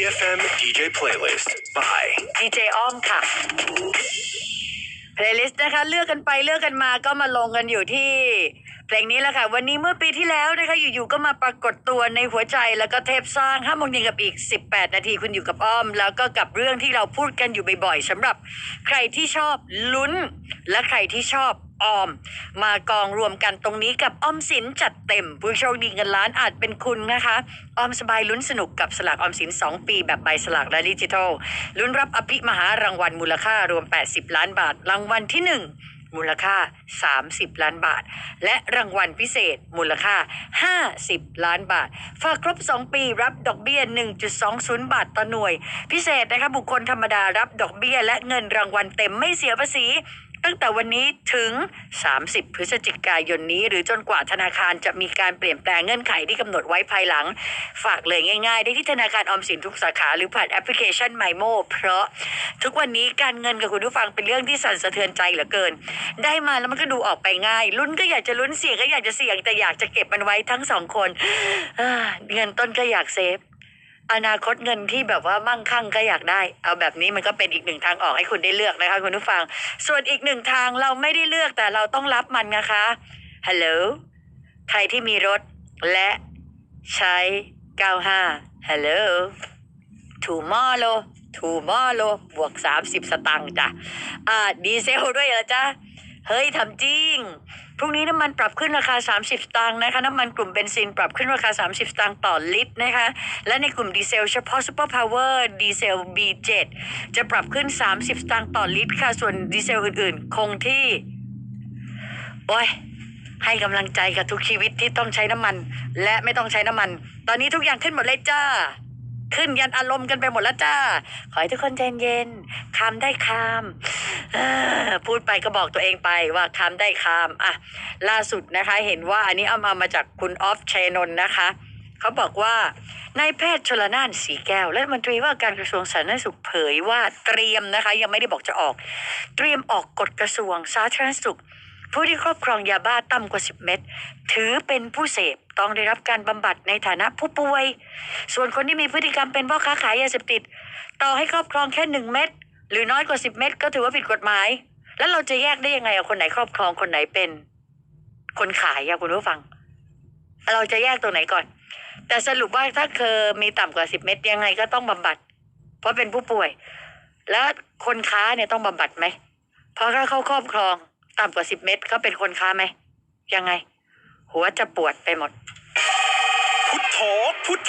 EFM DJ playlist by ดีเจอ้อมค่ะเพลย์ลิสต์นะคะเลือกกันไปเลือกกันมาก็มาลงกันอยู่ที่ เพลงนี้แหละค่ะ วันนี้เมื่อปีที่แล้วนะคะอยู่ๆก็มาปรากฏตัวในหัวใจแล้วก็เทปสร้างห้าโมงเย็นกับอีก 18 นาทีคุณอยู่กับอ้อม แล้วก็กับเรื่องที่เราพูดกันอยู่บ่อยๆสำหรับใครที่ชอบลุ้นและใครที่ชอบ ออม มากองรวมกันตรงนี้กับออมสินจัดเต็มผู้โชคดีเงินล้านอาจเป็นคุณนะคะ ออมสบายลุ้นสนุกกับสลากออมสิน 2 ปีแบบใบสลากและดิจิทัล ลุ้นรับอภิมหารางวัลมูลค่ารวม 80 ล้านบาท รางวัลที่ 1มูลค่า 30 ล้านบาท และรางวัลพิเศษ มูลค่า 50 ล้านบาท ฝากครบ 2 ปีรับดอกเบี้ย 1.20 บาทต่อหน่วย พิเศษนะคะบุคคลธรรมดารับดอกเบี้ย และเงินรางวัลเต็มไม่เสียภาษี ตั้งแต่วันนี้ถึง 30 พฤศจิกายนนี้ หรือจนกว่าธนาคารจะมีการเปลี่ยนแปลงเงื่อนไขที่กำหนดไว้ภายหลัง ฝากเลยง่ายๆ ได้ที่ธนาคารออมสินทุกสาขาหรือผ่านแอปพลิเคชัน m มโมเพราะทุกวันนี้การเงินกับคุณผู้ฟังเป็นเรื่องที่สั่นสะเทือนใจเหลือเกิน ได้มาแล้วมันก็ดูออกไปง่าย ลุ้นก็อยากจะลุ้นเสี่ยงก็อยากจะเสี่ยงแต่อยากจะเก็บมันไว้ทั้งสองคนเงินต้นก็อยากเซฟ อนาคตเงินที่แบบว่ามั่งคั่งก็อยากได้ เอาแบบนี้มันก็เป็นอีกหนึ่งทางออกให้คุณได้เลือกนะคะคุณผู้ฟัง ส่วนอีกหนึ่งทางเราไม่ได้เลือกแต่เราต้องรับมันนะคะฮัลโหลใครที่มีรถและใช้ 95ฮัลโหลทูมอโลทูมอโลบวก 30 สตังค์จ้ะอ่าดีเซลด้วยเหรอจ๊ะ เฮ้ยทำจริง พรุ่งนี้น้ำมันปรับขึ้นราคา 30 สตางค์นะคะ น้ำมันกลุ่มเบนซินปรับขึ้นราคา 30 สตางค์ต่อลิตรนะคะ และในกลุ่มดีเซลเฉพาะ Super Power ดีเซล B7 จะปรับขึ้น 30 สตางค์ต่อลิตรค่ะ ส่วนดีเซลอื่นๆ คงที่ โอ้ยให้กำลังใจกับทุกชีวิตที่ต้องใช้น้ำมัน และไม่ต้องใช้น้ำมัน ตอนนี้ทุกอย่างขึ้นหมดเลยจ้าขึ้นยันอารมณ์กันไปหมดแล้วจ้า ขอให้ทุกคนใจเย็นคามได้คาม พูดไปก็บอกตัวเองไปว่าคามได้คามอะล่าสุดนะคะ เห็นว่าอันนี้เอามามาจากคุณออฟชัยนนท์นะคะเขาบอกว่านายแพทย์ชลนานสีแก้วและรัฐมนตรีว่าการกระทรวงสาธารณสุขเผยว่าเตรียมนะคะ ยังไม่ได้บอกจะออก เตรียมออกกฎกระทรวงสาธารณสุข ผู้ที่ครอบครองยาบ้าต่ำกว่า 10 เม็ดถือเป็นผู้เสพต้องได้รับการบำบัดในฐานะผู้ป่วย ส่วนคนที่มีพฤติกรรมเป็นพ่อค้าขายยาเสพติด ต่อให้ครอบครองแค่หนึ่งเม็ด หรือน้อยกว่า10เม็ดก็ถือว่าผิดกฎหมาย แล้วเราจะแยกได้ยังไงอะคนไหนครอบครองคนไหนเป็น คนขายอะคุณผู้ฟัง เราจะแยกตัวไหนก่อน แต่สรุปว่าถ้าเคยมีต่ำกว่า10เม็ดยังไงก็ต้องบำบัด เพราะเป็นผู้ป่วย แล้วคนค้าเนี่ยต้องบำบัดไหมเพราะถ้าเขาครอบครองต่ำกว่าสิบเม็ดเขาเป็นคนค้าไหมยังไง หัวจะปวดไปหมด พุทโธพุทโธ